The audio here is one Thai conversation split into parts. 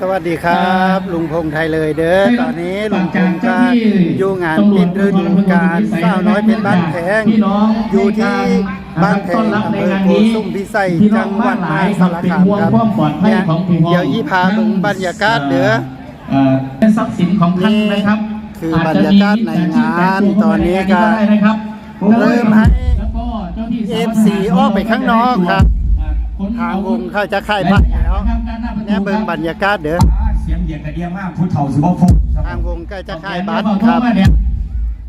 สวัสดีครับ ลุงพงษ์ไทยเลยเด้อตอนนี้ลุงพงษ์ก็อยู่งานปิดฤดูกาลสาวน้อยเป็นบ้านแพงอยู่ที่บ้านแพงอำเภอโกสุมพิสัยจังหวัดมหาสารคามครับเนี่ยเดี๋ยวยี่พาเบิ่งบรรยากาศเด้อเอ่อเป็นทรัพย์สินของท่านนะครับ คือบรรยากาศในงานตอนนี้ก็ได้นะครับเริ่มให้แล้วก็เจ้าที่สาธารณสุข FC ออกไปข้างนอกครับทางวงเขาจะขายบัตรแล้วเนี่ยเบิ่งบรรยากาศเด้อเสียงเดียกกระเดียมากผู้เฒ่าสิบ่ฟุกทางวงก็จะขายบัตรครับ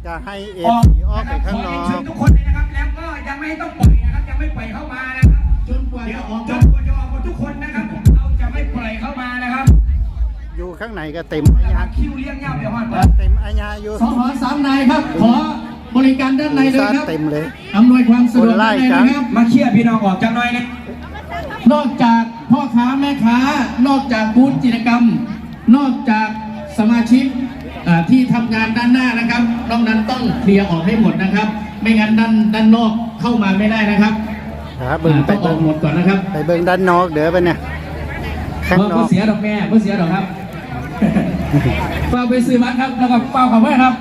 จะให้เอฟซีออกไปข้างนอขเรียกเชิญทุกคนเลยนะครับแล้วก็ยังไม่ต้องปล่อยนะครับยังไม่ปล่อยเข้ามานะครับจนกว่าเดี๋ยจะวออกจนกว่าจะออกหมดทุกคนนะครับเราจะไม่ปล่อยเข้ามานะครับ อยู่ข้างในก็เต็มอาญาคิวเลี้ยงย่าเดี๋ยวฮอดเปิดเต็มอาญาอยู่สองหอสามนายครับขอบริการด้านในเลยซาดครับเต็มเลยอำนวยความสะดวกคนไล่ด้านในจังนะครับมาเคลียร์พี่น้องออกจากหน้อยนะนอกจาก พ่อค้าแม่ค้านอกจากบูธกิจกรรม นอกจากสมาชิกอ่าที่ทำงานด้านหน้านะครับนอกนั้นต้องเคลียร์ออกให้หมดนะครับ ไม่งั้นด้านด้านนอกเข้ามาไม่ได้นะครับครับเบิ่งไปต้องอเบิ่องกหมดก่อนนะครับ ไปเบิ่งด้านนอกเด้อไปเนี่ยข้างนเพื่ออกเสียดอกแม่เพื่อเสียดอกครับเปล่าไปซื้อบัตรครับแล้วก็เปล่าขอบไว้ครับ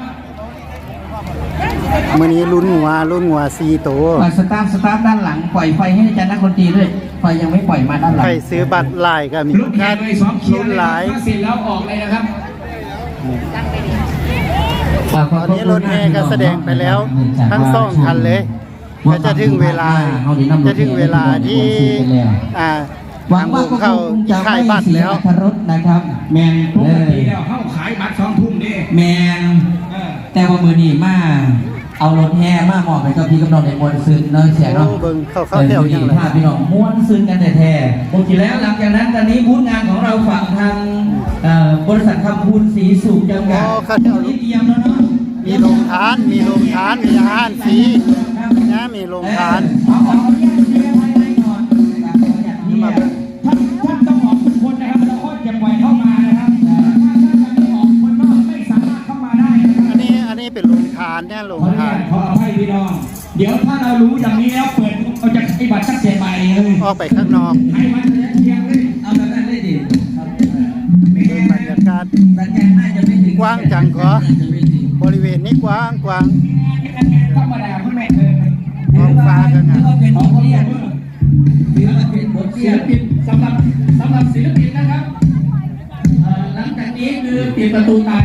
มื้อนี้ลุ้นหัวลุ้นหัว4ตัวปล่อยสตาร์ทสตาร์ทด้านหลังปล่อยไฟให้อาจารย์นักดนตรีด้วยไฟยังไม่ปล่อยมาด้านหลัใครงซื้อบัตรลายก็มีรถแข่งเลยสองเคลียลุ้ร์นเลยหลายถ้าเสร็จแล้วออกเลยนะครับตอนนี้รถแห่ก็แสดงไปแล้วทั้งสองคันเลยก็จะถึงเวลาจะถึงเวลาที่อ่าหวังทางวว่างก็เข้าคงจะขายไม่บัตรเสียแล้วอัตรสนะครับ แมนปเลกติยแล้วเข้าขายบัตรสองทุ่มนี่แมนเออแต่ว่ามือนี้มา เอารถแห่มาหมอบไปกับพี่กำนองในมวลซึนเนาะเสียเนาะโอ้เบิ่งเข้าเข้าแถวยังเลยพาพี่น้องม้วนซึนกันแท้ๆโอเคแล้วหลังจากนั้นตอนนี้บูธงานของเราฝั่งทางเอ่อบริษัทคำพูนสีสุขจำกัดอ๋อเข้าแถวนี่เตรียมแล้วเนาะมีโรงทาน มีโรงทาน มีอาหารฟรีนะมีโรงทานเอาขออนุญาตเคลียร์ภายในก่อนนะครับขออนุญาตเคลียร์ท่านท่านต้องออกทุกคนนะครับแล้วก็จะปล่อยเข้ามานะครับถ้าท่านจะไม่ออกคนนอกไม่สามารถเข้ามาได้นะครับอันนี้อันนี้เป็นโรงทานเนี่ยโรของ เดี๋ยวถ้าเรารู้อย่างนี้แล้วเปิดเราจะให้บัตรชักเจ็ดใบเลยออกไปข้างนอกให้มันเทียงเลยเอาแบบนั้นได้ดิครับเบิ่งบรรยากาศแต่แกน่าจะไม่ถึงกว้างจังกว่าน่าจะไม่ถึงบริเวณนี้กว้างกว้างธรรมดาคุณแม่เคยท้องฟ้าก็งามถือว่าเป็นบทเรียนถือว่าเป็นบทเรีศิยลนปินสำหรับสำหรับศิลปินนะครับเอ่อหลังจากนี้คือปิดประตูตาย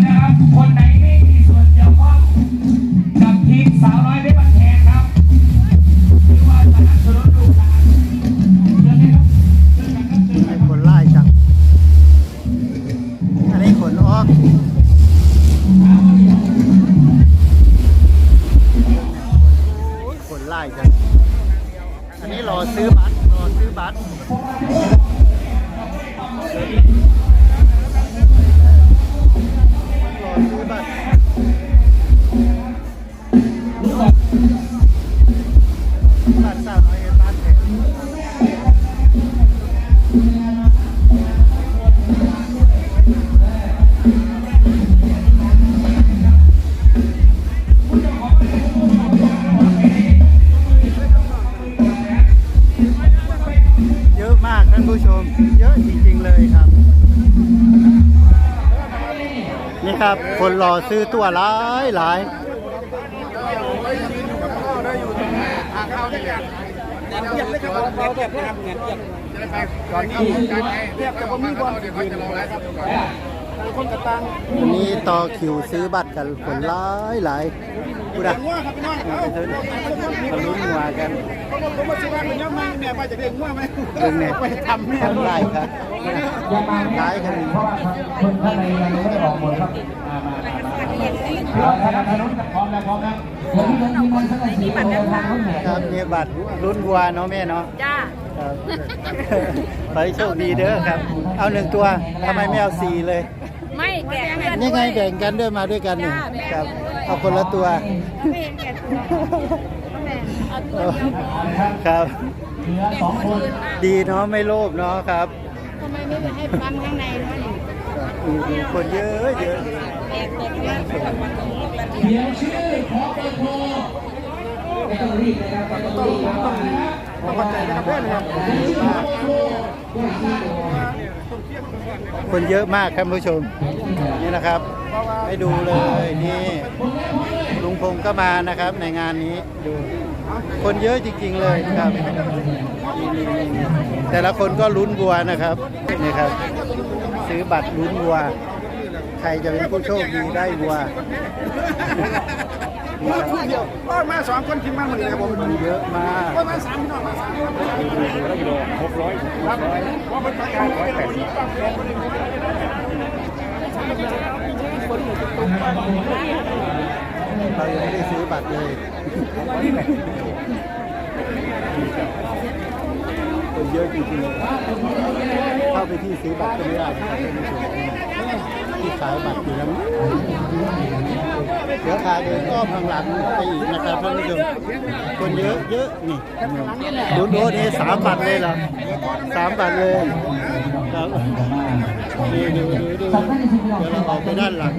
ครับ คนรอซื้อตัวหลายหลายวันนี้ต่อคิวซื้อบัตรกันคนหลายหลายกูดะมาลุ้นหัว กันผมมาซื้อบ้านมันยังไม่แม่ไปจากเด็กง่วงไหมเรื่องเนี่ยไปทำแม่ทำลายครับหลายกันเพราะว่าคนข้างในยังไม่ได้ออกหมดครับมามามามาถ้าทางนู้นพร้อมแล้วพร้อมแล้วเดี๋ยวพี่น้องทีมงานสักหน่อยสีโอทางเขาแหนครับเนี่ยบัตรลุ้นวัวเนาะแม่เนาะจ้าครับขอให้โชคดีเด้อครับ เอาหนึ่งตัวทำไมไม่เอาสี่เลยไม่แก่เพื่อนนี่ไงแบ่งกันด้วยมาด้วยกันหนึ่งครับเอาคนละตัวไม่เห็นแก่ตั วแม่เอาตัวเดียวพอครับเหลือสองคนดีเนาะไม่โลภเนาะครับทำไมไม่ไปให้ปั๊มข้างในเนาะนี่มีคนเยอะเยอะแตกแต่ว่าเขียนชื่อขอเบอร์โทรไม่ต้องรีบนะครับต้องรีบครับต้องมั่นใจนะครับเพื่อนครับเขียนชื่อขอเบอร์โทรคนเยอะมากครับผู้ชมนี่นะครับ ให้ดูเลยนี่ ลุงพงศ์ก็มานะครับในงานนี้ดูคนเยอะจริง ๆเลยครับ แต่ละคนก็ลุ้นวัวนะครับนี่ครับ ซื้อบัตรลุ้นวัว ใครจะเป็นผู้โชคดีได้วัวนี่ครับเดียวก็มาสองคนทีมมันหมดเลยครับผมคนเยอะมากก็มาสามพี่น้องมาสามกิโลหกร้อยครับว่ามันต้องการร้อยแปดสิบ เรายังไม่ได้ซื้อบัตรเลยคนเยอะจริงๆเข้าไปที่ซื้อบัตรก็ไม่ได้นะครับท่านผู้ชมที่ขายบัตรอยู่แล้วเดี๋ยวพาเดินอ้อมข้างหลังไปอีกนะครับท่านผู้ชมคนเยอะเยอะนี่ดูโน้นี่สามบัตรเลยเหรอสามบัตรเลย ครับนี่ดูดูดูสำคัญที่สุดเดี๋ยวเราออกไปด้านหลัง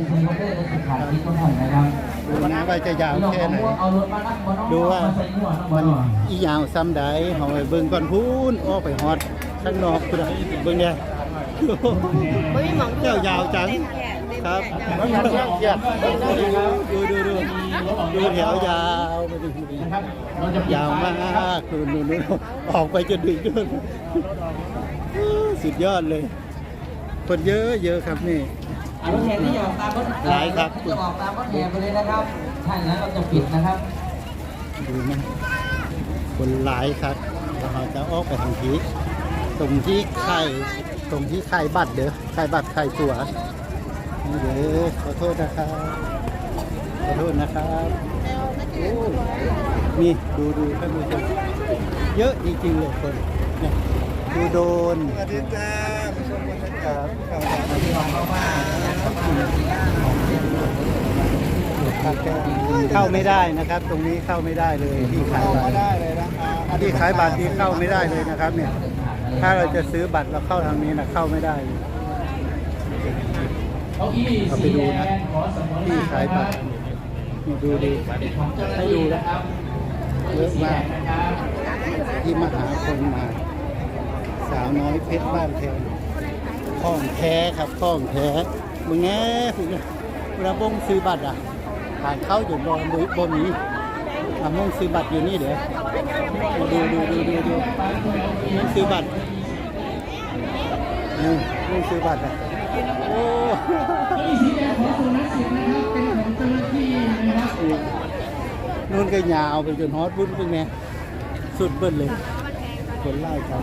ขาดที่ต้นหอมนะครับดูนะว่าจะยาวแค่ไหนเอารถมานั่งบนน้องดูว่าใส่หัวน้องบมันนอียาวซ้ำใดเอาไปเบิ่งก่อนพูนออกไปฮอดข้างนอกพุ่นน่ะเบิ่งเนี่ยไม่มีหมองเจ้ายาวจังครับดูดูดูดูแถวยาวไปดูนะครับเราจะยาวมากดูดูดูออกไปจนถึงจน สุดยอดเลย คนเยอะเยอะครับนี่อะรถแห่ที่จะออกตามรถหลายครับจะออกตามรถแห่ไปเลยนะครับใช่แล้วเราจะปิดนะครับดูนะคนหลายครับเราจะออกไปทางที่ตรงที่ไข่ตรงที่ไข่บัตรเด้อไข่บัตรไข่ตัวนี่เด้อขอโทษนะครับขอโทษนะครับโอ้นี่ดูดูท่านผู้ชมเยอะจริงๆเลยคนเนี่ย ดูโดนสวัสดีจ้าครับเข้าไม่ได้นะครับ ตรงนี้เข้าไม่ได้เลยที่ขายบัตรได้เลยนะที่ขายบัตรที่เข้าไม่ได้เลยนะครับ เนี่ย ถ้าเราจะซื้อบัตรเราเข้าทางนี้นะเข้าไม่ได้เลยเก้าอี้เอาไปสีดูแดนะงขอสมที่ขายบัตรนี่ดูดูของเจ้าหน้าให้ที่ดูนะครับเยอะมากที่มาหาคนมาาวน้อยเพชรบ้านแพงข้องแท้ครับข้องแท้มึงแง่คุณเวลาบงซื้อบัตรอะผ่านเข้าอยู่บนบนนี้อะมงซื้อบัตรอยู่นี่เดี๋ยวดูดูดูดูดูมงซื้อบัตรนี่มงซื้อบัตรอะโอ้สีแดงของสุนัขสิบนะครับเป็นของเจ้าหน้าที่นะครับนู่นก็ยาวไปจนฮอตบุ้นเป็นไงสุดเบิ้ลเลยคนไล่ครับ